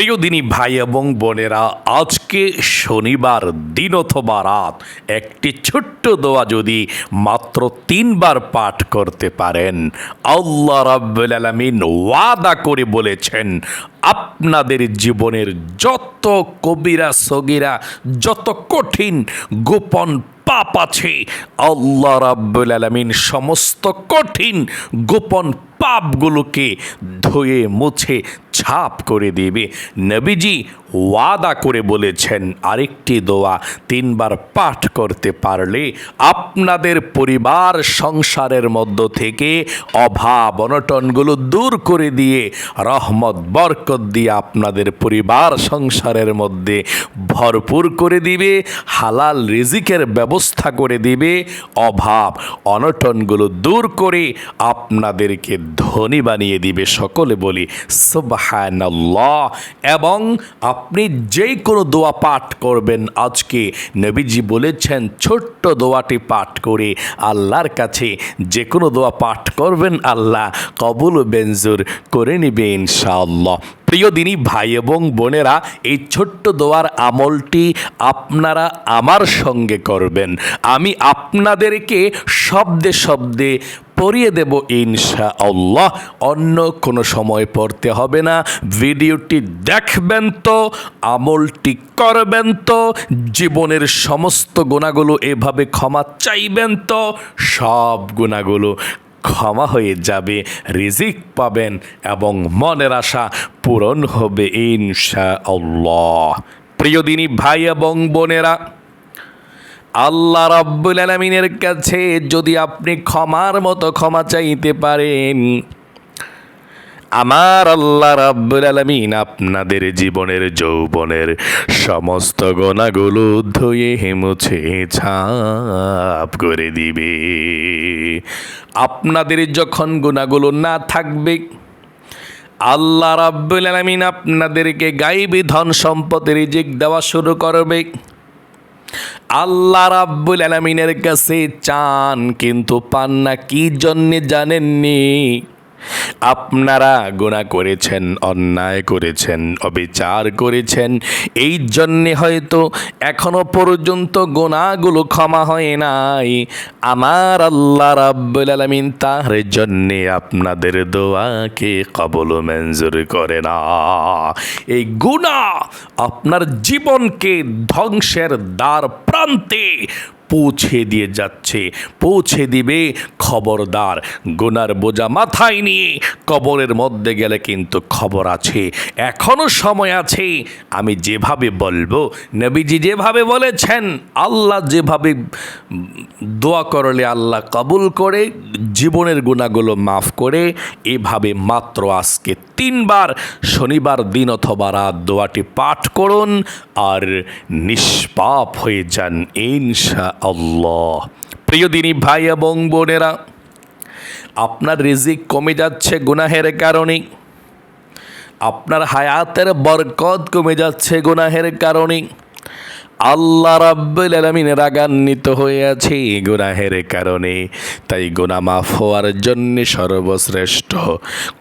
প্রিয় দিনী ভাই এবং বোনেরা, আজকে শনিবার, দিন অথবা রাত, একটি ছোট্ট দোয়া যদি মাত্র তিনবার পাঠ করতে পারেন, আল্লাহ রাব্বুল আলামিন ওয়াদা করে বলেছেন, আপনাদের জীবনের যত কবিরা, সগিরা, যত কঠিন গোপন পাপ আছে, আল্লাহ রাব্বুল আলামিন সমস্ত কঠিন গোপন পাপগুলোকে ধুয়ে মুছে ছাপ করে দেবে। নবীজি ওয়াদা করে বলেছেন, আরেকটি দোয়া তিনবার পাঠ করতে পারলে আপনাদের পরিবার সংসারের মধ্য থেকে অভাব, অনটনগুলো দূর করে দিয়ে রহমত, বরকত দিয়ে আপনাদের পরিবার সংসারের মধ্যে ভরপুর করে দিবে, হালাল রিজিকের ব্যবস্থা করে দিবে, অভাব, অনটনগুলো দূর করে আপনাদেরকে ধনী বানিয়ে দিবে। সকলে বলি, সুবহানাল্লাহ, এবং আপনি যেই কোনো দোয়া পাঠ করবেন। আজকে নবীজি বলেছেন, ছোট্ট দোয়াটি পাঠ করে আল্লাহর কাছে যে কোনো দোয়া পাঠ করবেন, আল্লাহ কবুল বেঞ্জুর করে নিবে ইনশাআল্লাহ। প্রিয় দিনী ভাই এবং বোনেরা, এই ছোট্ট দোয়ার আমলটি আপনারা আমার সঙ্গে করবেন। আমি আপনাদেরকে শব্দে শব্দে পড়িয়ে দেব ইনশা আল্লাহ অন্য কোনো সময় পড়তে হবে না। ভিডিওটি দেখবেন তো, আমলটি করবেন তো, জীবনের সমস্ত গুণাগুলো এভাবে ক্ষমা চাইবেন তো, সব গুণাগুলো ক্ষমা হয়ে যাবে, রিজিক পাবেন এবং মনের আশা পূরণ হবে ইনশা আল্লাহ প্রিয় দিনী ভাই এবং বোনেরা, আল্লাহ রাব্বুল আলমিনের কাছে যদি আপনি ক্ষমার মতো ক্ষমা চাইতে পারেন আমার আল্লাহ রাব্বুল আলামিন আপনাদের জীবনের যৌবনের সমস্ত গোনাগুলো ধুয়ে মুছে ছাপ করে দিবে। আপনাদের যখন গুণাগুলো না থাকবে, আল্লাহ রাব্বুল আলামিন আপনাদেরকে গাইবি ধন সম্পদের রিজিক দেওয়া শুরু করবে। আল্লাহ রাব্বুল আলামিনের কাছে চান, কিন্তু পান না, কি জন্যে জানেননি? আপনারা গুণা করেছেন, অন্যায় করেছেন, অবিচার করেছেন, এই জন্যে হয়তো এখনও পর্যন্ত গোনাগুলো ক্ষমা হয় নাই। আমার আল্লাহ রাব্বুল আলামিন তার জন্যে আপনাদের দোয়াকে কবল মঞ্জুর করে না। এই গুণা আপনার জীবনকে ধ্বংসের দ্বার প্রান্তে পৌঁছে দিয়ে যাচ্ছে, পৌঁছে দিবে খবরদার। গোনার বোঝা মাথায় নিয়ে কবরের মধ্যে গেলে কিন্তু খবর আছে, এখনও সময় আছে। আমি যেভাবে বলব, নবীজি যেভাবে বলেছেন, আল্লাহ যেভাবে দোয়া করলে আল্লাহ কবুল করে, জীবনের গুণাগুলো মাফ করে, এভাবে মাত্র আজকে তিনবার, শনিবার দিন অথবা রাত দোয়াটি পাঠ করুন, আর নিষ্পাপ হয়ে যান ইনশা আল্লাহ। প্রিয় দিনী ভাই এবং বোনেরা, আপনার রিজিক কমে যাচ্ছে গুনাহের কারণে। আপনার হায়াতের বরকত কমে যাচ্ছে গুনাহের কারণে। আল্লাহ রাব্বুল আলামিন রাগান্বিত হয়ে আছে গুনাহের কারণে। তাই গুনাহ মাফ হওয়ার জন্য সর্বশ্রেষ্ঠ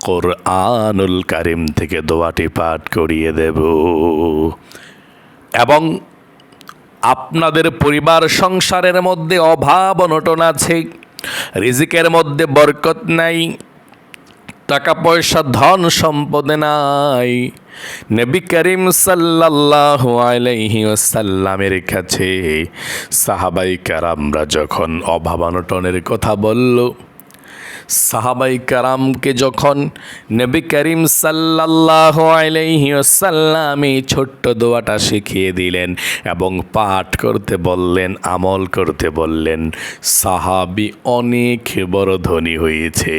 কোরআনুল কারিম থেকে দোয়াটি পাঠ করিয়ে দেব। এবং আপনাদের পরিবার সংসারের মধ্যে অভাব অনটন আছে, রিজিকের মধ্যে বরকত নাই টাকা পয়সা ধন সম্পদে নাই। নবী করিম সাল্লাল্লাহু আলাইহি ওয়াসাল্লামের কাছে সাহাবাই কারামরা যখন অভাব অনটনের কথা বলল সাহাবাই কারামকে যখন নবী করিম সাল্লাল্লাহু আলাইহি ওয়াসাল্লাম এই ছোট্ট দোয়াটা শিখিয়ে দিলেন এবং পাঠ করতে বললেন, আমল করতে বললেন, সাহাবি অনেক বড় ধনী হয়েছে।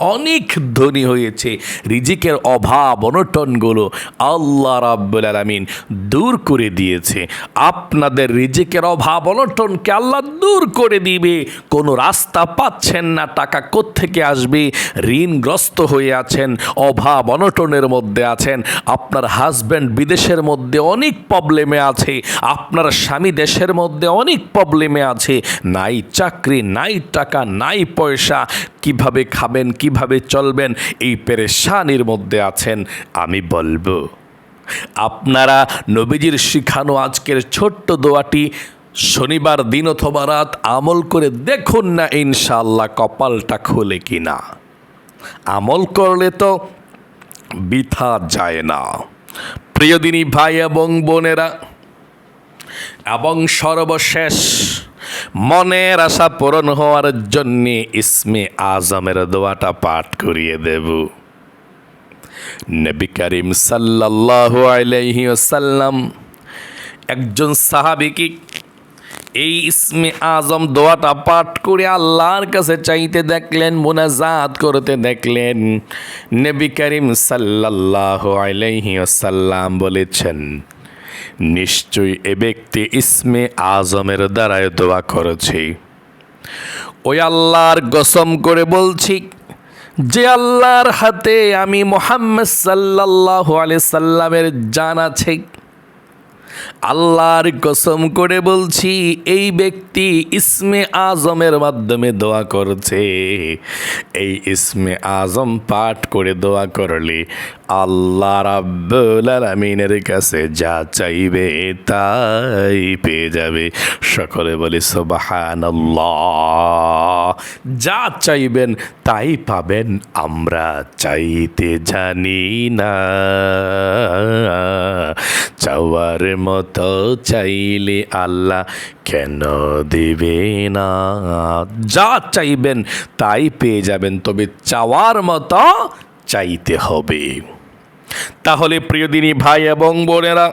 অনেক ধনী হয়েছে। রিজিকের অভাব, অনটনগুলো আল্লাহ রাব্বুল আলামিন দূর করে দিয়েছে। আপনাদের রিজিকের অভাব, অনটনকে আল্লাহ দূর করে দিবে। কোনো রাস্তা পাচ্ছেন না, টাকা কোত্থেকে আসবে? ঋণগ্রস্ত হয়ে আছেন, অভাব অনটনের মধ্যে আছেন। আপনার হাজব্যান্ড বিদেশের মধ্যে অনেক প্রবলেমে আছে। আপনার স্বামী দেশের মধ্যে অনেক প্রবলেমে আছে। নাই চাকরি, নাই টাকা, নাই পয়সা। কীভাবে খাবেন, কীভাবে চলবেন, এই পেরেশানির মধ্যে আছেন, আমি বলব। আপনারা নবীজির শিখানো আজকের ছোট্ট দোয়াটি শনিবার দিন অথবা রাত আমল করে দেখুন না ইনশাল্লাহ কপালটা খুলে কিনা। আমল করলে তো বৃথা যায় না। প্রিয়দিনী ভাই এবং বোনেরা, এবং সর্বশেষ মনের আশা পূরণ হওয়ার জন্য ইসমে আজমের দোয়াটা পাঠ করিয়ে দেব। নবী করিম সাল্লাল্লাহু আলাইহি ওয়াসাল্লাম একজন সাহাবিকে এই ইসমে আজম দোয়াটা পাঠ করে আল্লাহর কাছে চাইতে দেখলেন, মোনাজাত করতে দেখলেন। নবী করিম সাল্লাল্লাহু আলাইহি ওয়াসাল্লাম বলেছেন, নিশ্চয়ই এ ব্যক্তি ইসমে আজমের দ্বারায় দোয়া করেছে। ওই আল্লাহর গসম করে বলছি, যে আল্লাহর হাতে আমি মোহাম্মদ সাল্লাল্লাহু আলাইহি সাল্লামের জান আছে আল্লাহর কসম করে বলছি, এই ব্যক্তি ইসমে আজমের মাধ্যমে দোয়া করছে। এই ইসমে আজম পাঠ করে দোয়া করলে আল্লাহ রাব্বুল আলামিনের কাছে যা চাইবে তাই পেয়ে যাবে। সকলে বলি, সুবহানাল্লাহ। যা চাইবেন তাই পাবেন, আমরা চাইতে জানি না। চাওয়ার মতো চাইলে আল্লাহ কেন দেবে না? যা চাইবেন তাই পেয়ে যাবেন, তবে চাওয়ার মতো চাইতে হবে। তাহলে প্রিয়দিনী ভাই এবং বোনেরা,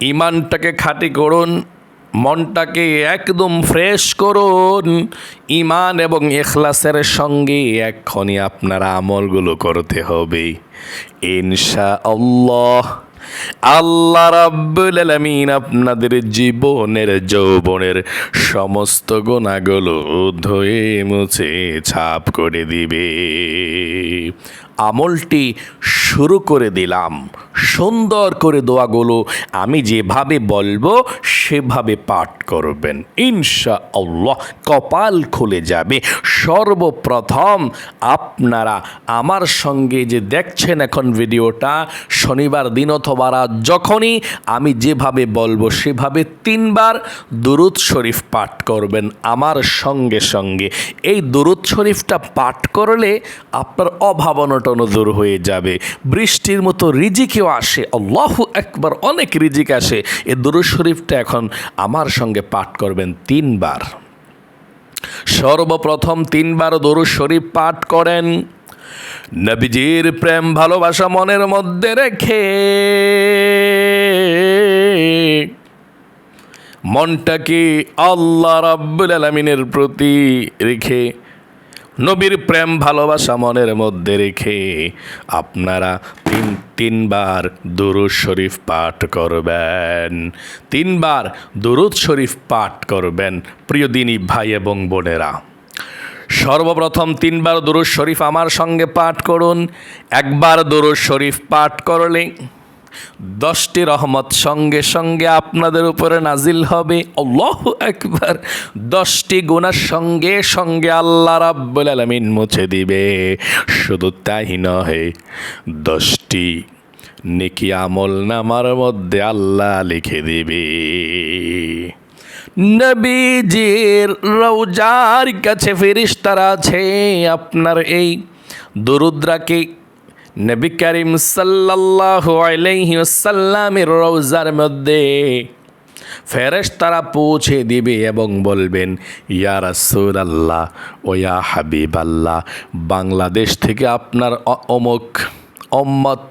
ইমানটাকে খাঁটি করুন, মনটাকে একদম ফ্রেশ করুন। ইমান এবং এখলাসের সঙ্গে এক্ষণি আপনার আমলগুলো করতে হবে। ইনশা আল্লাহ আল্লাহ রাব্বুল আলামিন আপনাদের জীবনের যৌবনের সমস্ত গোনাগুলো ধুয়ে মুছে ছাপ করে দিবে। আমলটি শুরু করে দিলাম। সুন্দর করে দোয়াগুলো আমি যেভাবে বলব, সেভাবে পাঠ করবেন। ইনশা আল্লাহ কপাল খুলে যাবে। সর্বপ্রথম আপনারা আমার সঙ্গে যে দেখছেন এখন ভিডিওটা, শনিবার দিন অথবা রাত যখনই আমি যেভাবে বলব, সেভাবে তিনবার দুরুদ শরীফ পাঠ করবেন আমার সঙ্গে সঙ্গে। এই দুরুদ শরীফটা পাঠ করলে আপনার অভাব অনটন দূর হয়ে যাবে। বৃষ্টির মতো রিজিকেও আসে। আল্লাহ একবার অনেক রিজিক আসে। এই দুরুদ শরীফটা এখন আমার সঙ্গে পাঠ করবেন তিনবার। সর্বপ্রথম তিনবার দরুদ শরীফ পাঠ করেন। নবীজির প্রেম, ভালোবাসা মনের মধ্যে রেখে মনটাকে আল্লাহ রাব্বুল আলমিনের প্রতি রেখে নবীর প্রেম, ভালোবাসা মনের মধ্যে রেখে আপনারা তিন, তিনবার দুরুদ শরীফ পাঠ করবেন। তিনবার দুরুদ শরীফ পাঠ করবেন, প্রিয় দিনী ভাই এবং বোনেরা। সর্বপ্রথম তিনবার দুরুদ শরীফ আমার সঙ্গে পাঠ করুন। একবার দুরুদ শরীফ পাঠ করলে দশটি রহমত সঙ্গে সঙ্গে আপনাদের উপরে নাজিল হবে। আল্লাহ একবার দশটি গুণার সঙ্গে সঙ্গে আল্লাহ রাব্বুল আলামিন মুছে দিবে। শুধু তাই নহে, দশটি নেকি আমল নামার মধ্যে আল্লাহ লিখে দিবে। নবীজির রৌজার কাছে ফেরিস্তারা আছে, আপনার এই দরুদ্রাকে নবী করিম সাল্লাল্লাহু আলাইহি ওয়াসাল্লামের রওজার মধ্যে ফেরেশ তারা পৌঁছে দিবে এবং বলবেন, ইয়া রাসূলুল্লাহ ও ইয়া হাবিব আল্লাহ বাংলাদেশ থেকে আপনার অমুক অম্মত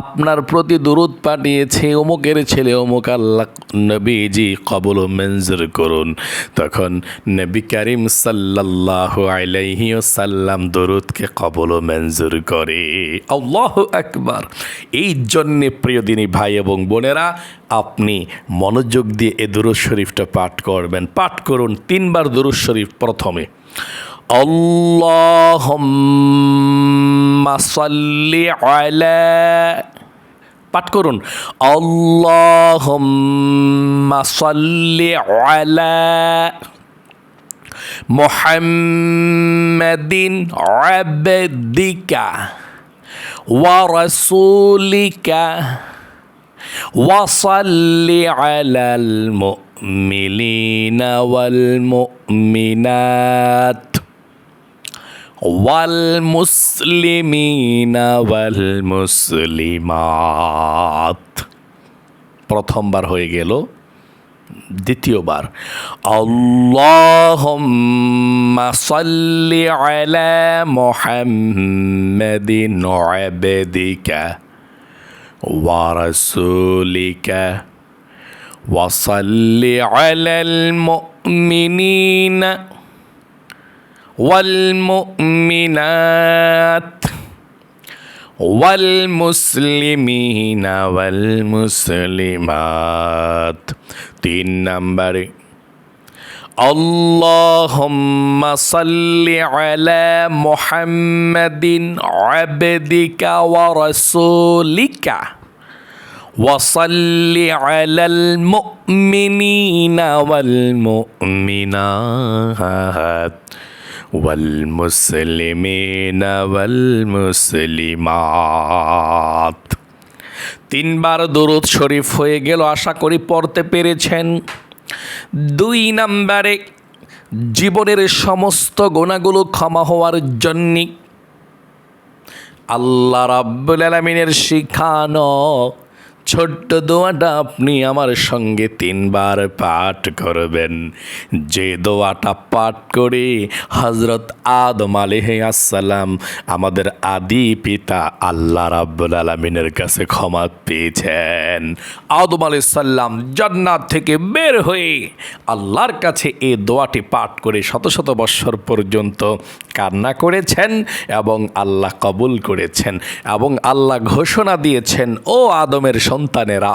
আপনার প্রতি দূরত পাঠিয়েছে অমুকের ছেলে, অমুক আল্লাহ। নবীজি কবল মঞ্জুর করুন। তখন নবী করিম সাল্লাহ আলাইহি সাল্লাম দরুদকে কবল মঞ্জুর করে। আল্লাহ একবার এই জন্যে প্রিয় দিনী ভাই এবং বোনেরা, আপনি মনোযোগ দিয়ে এ দুরুদ শরীফটা পাঠ করবেন। পাঠ করুন তিনবার দুরুদ শরীফ প্রথমে। আল্লাহুম্মা সাল্লি আলা পাঠ করুন আল্লাহুম্মা সাল্লি আলা মুহাম্মাদিন আবদিকা ورسولك وصل على المؤمنين والمؤمنات ওয়াল মুসলিমাত প্রথমবার হয়ে গেল, দ্বিতীয়বার। আল্লাহুম্মা সাল্লি আলা মুহাম্মাদিন আবদিকা ওয়া রাসূলিকা ওয়া সাল্লি আলাল মুমিনিনা والمؤمنات والمسلمين والمسلمات তিন নম্বরে اللهم صل على محمد عبدك ورسولك وصل على المؤمنين والمؤمنات والمسلمين والمسلمات তিনবার দরুদ শরীফ হয়ে গেল আশা করি পড়তে পেরেছেন দুই নম্বরে জীবনের সমস্ত গোনাগুলো ক্ষমা হওয়ার জন্যে আল্লাহ রাব্বুল আলমিনের শিখানো ছোট্ট দোয়াটা আপনি আমার সঙ্গে তিনবার পাঠ করবেন। যে দোয়াটা পাঠ করে হজরত আদম আলিহ আসসালাম আমাদের আদি পিতা আল্লাহ রাব্বুল আলমিনের কাছে ক্ষমা পেয়েছেন। আদম আলি সাল্লাম জান্নাত থেকে বের হয়ে আল্লাহর কাছে এই দোয়াটি পাঠ করে শত শত বৎসর পর্যন্ত কান্না করেছেন এবং আল্লাহ কবুল করেছেন এবং আল্লাহ ঘোষণা দিয়েছেন, ও আদমের সন্তানেরা,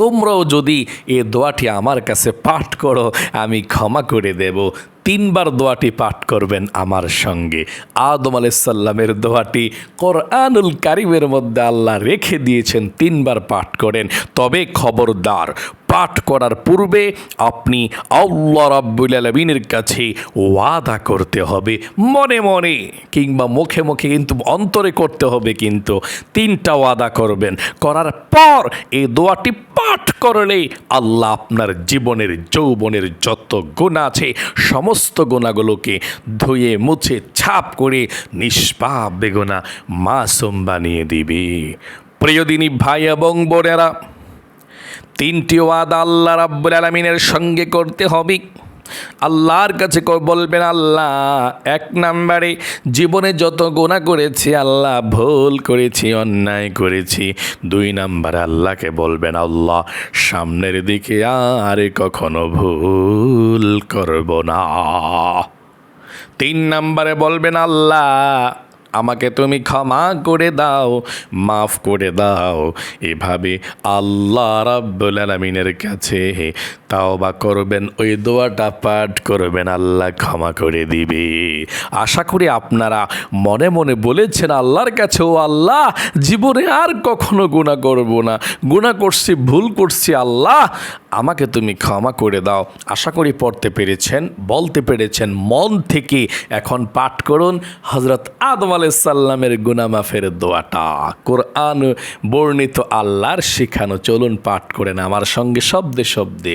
তোমরাও যদি এ দোয়াটি আমার কাছে পাঠ করো, আমি ক্ষমা করে দেব। তিনবার দোয়াটি পাঠ করবেন আমার সঙ্গে। আদম আলাইসাল্লামের দোয়াটি কোরআনুল কারিমের মধ্যে আল্লাহ রেখে দিয়েছেন, তিনবার পাঠ করেন। তবে খবরদার পাঠ করার পূর্বে আপনি আল্লাহ রাব্বুল আলমিনের কাছে ওয়াদা করতে হবে, মনে মনে কিংবা মুখে মুখে কিন্তু অন্তরে করতে হবে কিন্তু তিনটা ওয়াদা করবেন। করার পর এই দোয়াটি পাঠ করলে আল্লাহ আপনার জীবনের, যৌবনের যত গুণা আছে, সমস্ত গুণাগুলোকে ধুয়ে, মুছে, ছাপ করে নিষ্পাপ বেগুনা মাসুম বানিয়ে দিবে। প্রিয়দিনী ভাই এবং বোনেরা তিনটি ওয়াদা আল্লাহ রাব্বুল আলমিনের সঙ্গে করতে হবে। আল্লাহর কাছে বলবেন, আল্লাহ, এক নাম্বারে জীবনে যত গোনা করেছি, আল্লাহ ভুল করেছি, অন্যায় করেছি। দুই নম্বরে আল্লাহকে বলবেন, আল্লাহ, সামনের দিকে আর কখনো ভুল করব না। তিন নাম্বারে বলবেন, আল্লাহ আমাকে তুমি ক্ষমা করে দাও মাফ করে দাও। এভাবে আল্লাহ রাব্বুল আলমিনের কাছে তাও বা করবেন, ওই দোয়াটা পাঠ করবেন, আল্লাহ ক্ষমা করে দিবে। আশা করি আপনারা মনে মনে বলেছেন, আল্লাহর কাছে ও আল্লাহ জীবনে আর কখনো গুণা করব না। গুণা করছি, ভুল করছি, আল্লাহ আমাকে তুমি ক্ষমা করে দাও। আশা করি পড়তে পেরেছেন, বলতে পেরেছেন, মন থেকে এখন পাঠ করুন হজরত আদম আলাইসাল্লামের গুনামাফের দোয়াটা। কোরআন বর্ণিত আল্লাহর শিখানো, চলুন পাঠ করেন আমার সঙ্গে শব্দে শব্দে।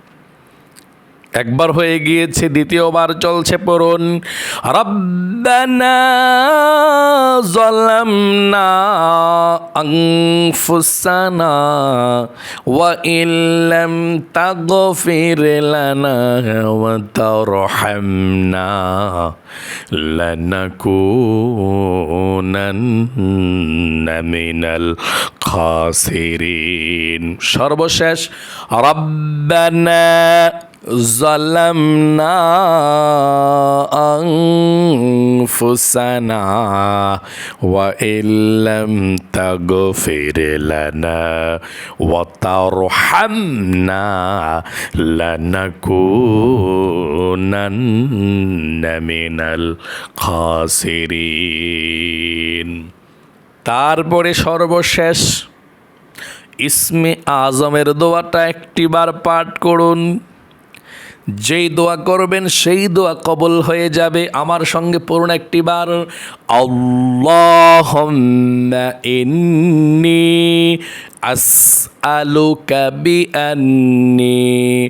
একবার হয়ে গিয়েছে, দ্বিতীয়বার চলছে পড়ুন। রব্বানা জলামনা আনফুসানা ওয়া ইল্লাম তাগফির লানা ওয়া তারহামনা লানাকুনান্না মিনাল খাসিরিন। সর্বশেষ, রব্বানা ظلمنا أنفسنا وإن لم تغفر لنا وترحمنا لنكونن من الخاسرين তারপরে সর্বশেষ ইসমে আজমের দোয়াটা একটিবার পাঠ করুন যেই দোয়া করবেন, সেই দোয়া কবল হয়ে যাবে। আমার সঙ্গে পড়ুন একটিবার। বার ইন্নি আসআলুকা বিআন্নি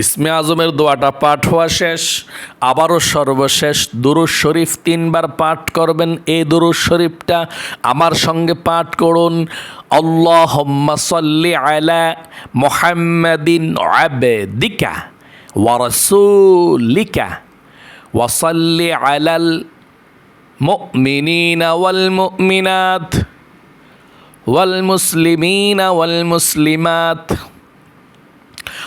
ইসমে আজমের দোয়াটা পাঠ হওয়া শেষ। আবারও সর্বশেষ দুরুজ শরীফ তিনবার পাঠ করবেন। এই দুরুজ শরীফটা আমার সঙ্গে পাঠ করুন। আল্লাহুম্মা সাল্লি আলা মুহাম্মাদিন আবদিকা ওয়া রাসূলিকা ওয়া সাল্লি আলাল মুমিনিনা ওয়াল মুমিনাত ওয়াল মুসলিমিনা ওয়াল মুসলিমাত।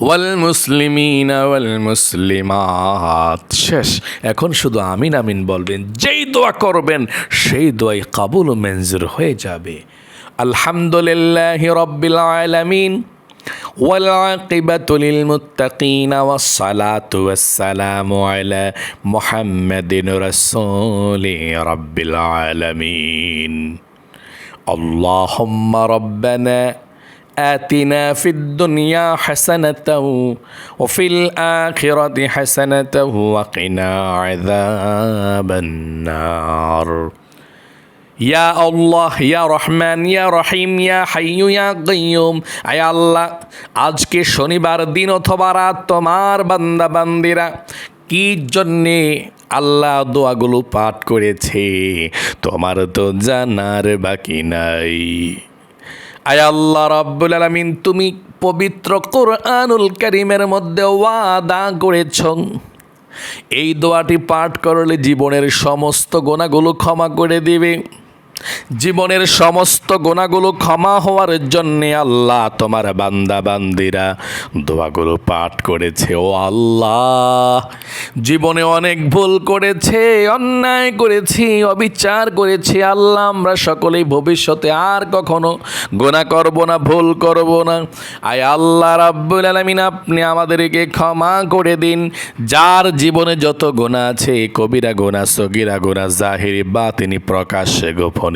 ওয়াল ওয়াল মুসলিমাত শেষ এখন শুধু আমিন আমিন বলবেন যেই দোয়া করবেন সেই দোয়াই কাবুল ও মঞ্জুর হয়ে যাবে আলহামদুলিল্লাহ রব্বিল আলামিন والعاقبة للمتقين والصلاة والسلام على محمد رسول رب العالمين اللهم ربنا آتنا في الدنيا حسنة وفي الآخرة حسنة وقنا عذاب النار ইয়া আল্লাহ ইয়া রহমান ইয়া রহিম ইয়া হাইয়ু ইয়া কাইয়ুম আয় আল্লাহ আজকে শনিবার দিন অথবা রাত তোমার বান্দা বান্দিরা কি জন্যে আল্লাহ দোয়াগুলো পাঠ করেছে তোমার তো জানার বাকি নাই আয় আল্লাহ রাব্বুল আলামিন, তুমি পবিত্র কোরআনুল কারীমের মধ্যে ওয়াদা করেছ। এই দোয়াটি পাঠ করলে জীবনের সমস্ত গোনাগুলো ক্ষমা করে দিবে। জীবনের সমস্ত গোনাগুলো ক্ষমা হওয়ার জন্যে আল্লাহ তোমার বান্দা বান্দিরা দোয়াগুলো পাঠ করেছে, ও আল্লাহ। জীবনে অনেক ভুল করেছে, অন্যায় করেছি, অবিচার করেছি, আল্লাহ আমরা সকলেই ভবিষ্যতে আর কখনো গোনা করব না, ভুল করব না। আয় আল্লাহ রাব্বুল আলামিন, আপনি আমাদেরকে ক্ষমা করে দিন। যার জীবনে যত গোনা আছে, কবিরা গোনা সগিরা গোনা জাহিরি বা তিনি প্রকাশ্যে, গোপনে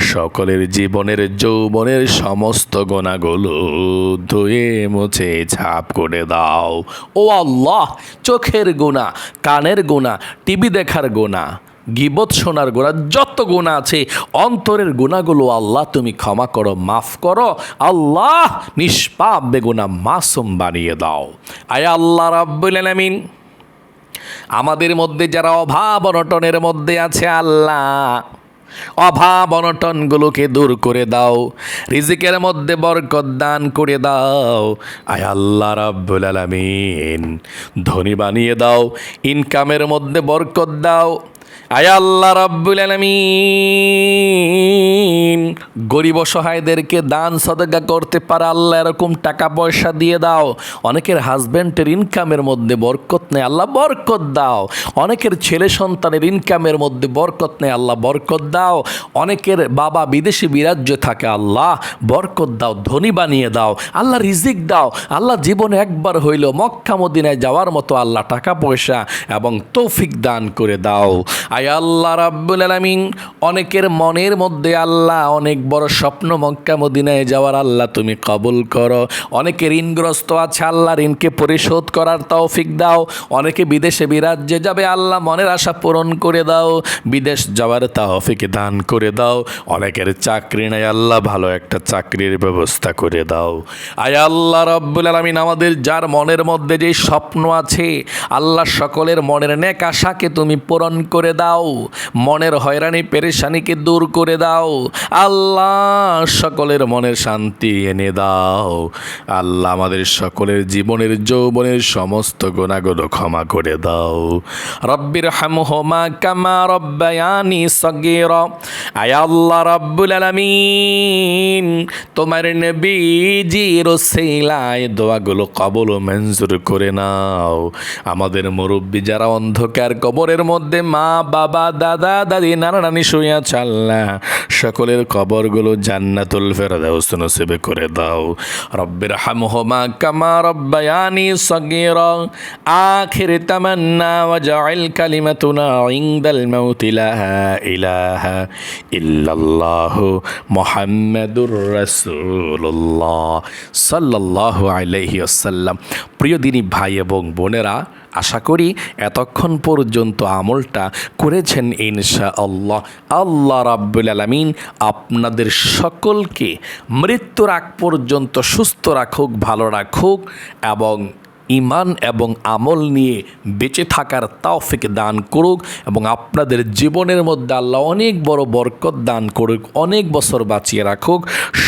সকলের জীবনের যৌবনের সমস্ত গোনাগুলো ধুয়ে মুছে ছাপ করে দাও। ও আল্লাহ, চোখের গোনা কানের গোনা টিভি দেখার গোনা গিবত শোনার গোনা যত গোনা আছে, অন্তরের গুণাগুলো আল্লাহ তুমি ক্ষমা করো, মাফ করো। আল্লাহ নিষ্পাপ বেগুনা মাসুম বানিয়ে দাও। আয় আল্লাহ আলামিন। আমাদের মধ্যে যারা অভাব অনটনের মধ্যে আছে আল্লাহ অভাব অনটনগুলোকে দূর করে দাও, রিজিকের মধ্যে বরকত দান করে দাও। আয় আল্লাহ রাব্বুল আলামিন। ধনী বানিয়ে দাও, ইনকামের মধ্যে বরকত দাও। আয় আল্লাহ রাব্বুল আলামিন। গরিব অসহায়দেরকে দান, সদকা করতে পারে আল্লাহ, এরকম টাকা পয়সা দিয়ে দাও। অনেকের হাজব্যান্ডের ইনকামের মধ্যে বরকত নেই, আল্লাহ বরকত দাও। অনেকের ছেলে সন্তানের ইনকামের মধ্যে বরকত নেই, আল্লাহ বরকত দাও। অনেকের বাবা বিদেশি বিরাজ্য থাকে, আল্লাহ বরকত দাও, ধনী বানিয়ে দাও, আল্লাহ রিজিক দাও। আল্লাহ জীবনে একবার হইল মক্কা মদিনায় যাওয়ার মতো আল্লাহ টাকা পয়সা এবং তৌফিক দান করে দাও। আয় আল্লাহ রাব্বুল আলামিন, অনেকের মনের মধ্যে আল্লাহ, অনেক বড় স্বপ্ন মক্কা মদিনায় যাওয়ার আল্লাহ তুমি কবুল করো। অনেকে ঋণগ্রস্ত আছে, আল্লাহ ঋণকে পরিশোধ করার তৌফিক দাও। অনেকে বিদেশে বিরাজ্যে যাবে, আল্লাহ মনের আশা পূরণ করে দাও। বিদেশ যাওয়ার তৌফিক দান করে দাও। অনেকের চাকরি নাই, আল্লাহ ভালো একটা চাকরির ব্যবস্থা করে দাও। আয় আল্লাহ রব্বুল আলমিন, আমাদের যার মনের মধ্যে যে স্বপ্ন আছে, আল্লাহ সকলের মনের নেক আশাকে তুমি পূরণ করে দাও। মনের হয়রানি পেরেশানিকে দূর করে দাও। আল্লাহ সকলের মনের শান্তি এনে দাও। আল্লাহ আমাদের সকলের জীবনের যৌবনের সমস্ত গুণাগুলো ক্ষমা করে দাও। রব্বির হামহমা কামা রব্বায়ানি সগীর। আয় আল্লাহ রব্বুল আলামিন, তোমার নবীজির ওসিলায় দোয়াগুলো কবল ও মঞ্জুর করে নাও। আমাদের মুরব্বী যারা অন্ধকার কবরের মধ্যে মা বাবা, দাদা, দাদি, নানা, নানি শুয়ে চাল্লা। সকলের কবরগুলো জান্নাতুল ফেরদাউস নসিবে করে দাও। রব্বের রব্বির হামহমা কামা রব্বায়ানি সগীর। আখির তামান্না ওয়াজআল কালিমাতুনা ইনদাল মাউতি, লা ইলাহা ইল্লাল্লাহ মুহাম্মাদুর রাসূলুল্লাহ। সাল্লাল্লাহু আলাইহি ওয়াসাল্লাম। প্রিয় দিনী ভাই এবং বোনেরা আশা করি এতক্ষণ পর্যন্ত আমলটা করেছেন ইনশা আল্লাহ আল্লাহ রাব্বুল আলমিন আপনাদের সকলকে মৃত্যুর আগ পর্যন্ত সুস্থ রাখুক, ভালো রাখুক এবং ইমান এবং আমল নিয়ে বেঁচে থাকার তাওফিক দান করুক এবং আপনাদের জীবনের মধ্যে আল্লাহ অনেক বড় বরকত দান করুক, অনেক বছর বাঁচিয়ে রাখুক।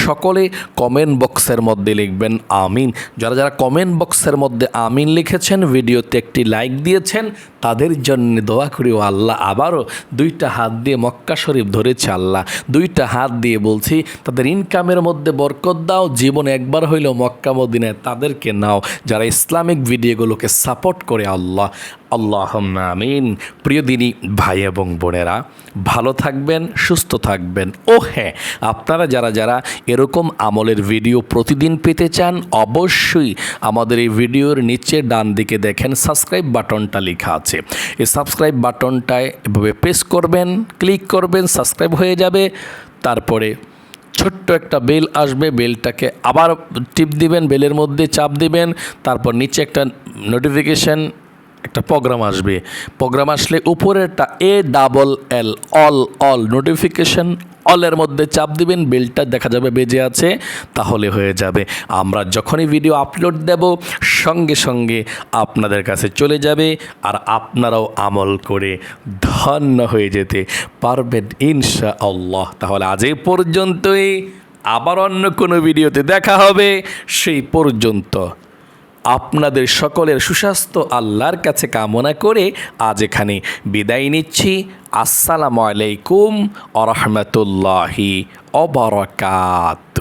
সকলে কমেন্ট বক্সের মধ্যে লিখবেন, আমিন। যারা যারা কমেন্ট বক্সের মধ্যে আমিন লিখেছেন, ভিডিওতে একটি লাইক দিয়েছেন, তাদের জন্য দোয়া করিও আল্লাহ, আবারও দুইটা হাত দিয়ে মক্কা শরীফ ধরেছে আল্লাহ। দুইটা হাত দিয়ে বলছি, তাদের ইনকামের মধ্যে বরকত দাও, জীবনে একবার হইলেও মক্কা মদিনায় তাদেরকে নাও। যারা ইসলামিক ভিডিওগুলোকে সাপোর্ট করে আল্লাহ। আল্লাহ আমিন। প্রিয় দিনী ভাই এবং বোনেরা, ভালো থাকবেন, সুস্থ থাকবেন। ও হ্যাঁ আপনারা যারা যারা এরকম আমলের ভিডিও প্রতিদিন পেতে চান, অবশ্যই আমাদের এই ভিডিওর নিচে ডান দিকে দেখেন সাবস্ক্রাইব বাটনটা লেখা আছে। এই সাবস্ক্রাইব বাটনটায় এভাবে প্রেস করবেন, ক্লিক করবেন, সাবস্ক্রাইব হয়ে যাবে। তারপরে ছোট্ট একটা বেল আসবে, বেলটাকে আবার টিপ দিবেন, বেলের মধ্যে চাপ দিবেন, তারপর নিচে একটা নোটিফিকেশান একটা প্রোগ্রাম আসবে। প্রোগ্রাম আসলে উপরেরটা A double L all all notification অলের মধ্যে চাপ দিবেন বেলটা দেখা যাবে বেজে আছে, তাহলে হয়ে যাবে। আমরা যখনই ভিডিও আপলোড দেব, সঙ্গে সঙ্গে আপনাদের কাছে চলে যাবে আর আপনারাও আমল করে ধন্য হয়ে যেতে পারবেন ইনশা আল্লাহ তাহলে আজ এই পর্যন্তই, আবার অন্য কোনো ভিডিওতে দেখা হবে, সেই পর্যন্ত আপনাদের সকলের সুস্বাস্থ্য আল্লাহর কাছে কামনা করে আজ এখানে বিদায় নিচ্ছি। আসসালামু আলাইকুম আরহামতুল্লাহি রহমতুল্লাহি অবরকাত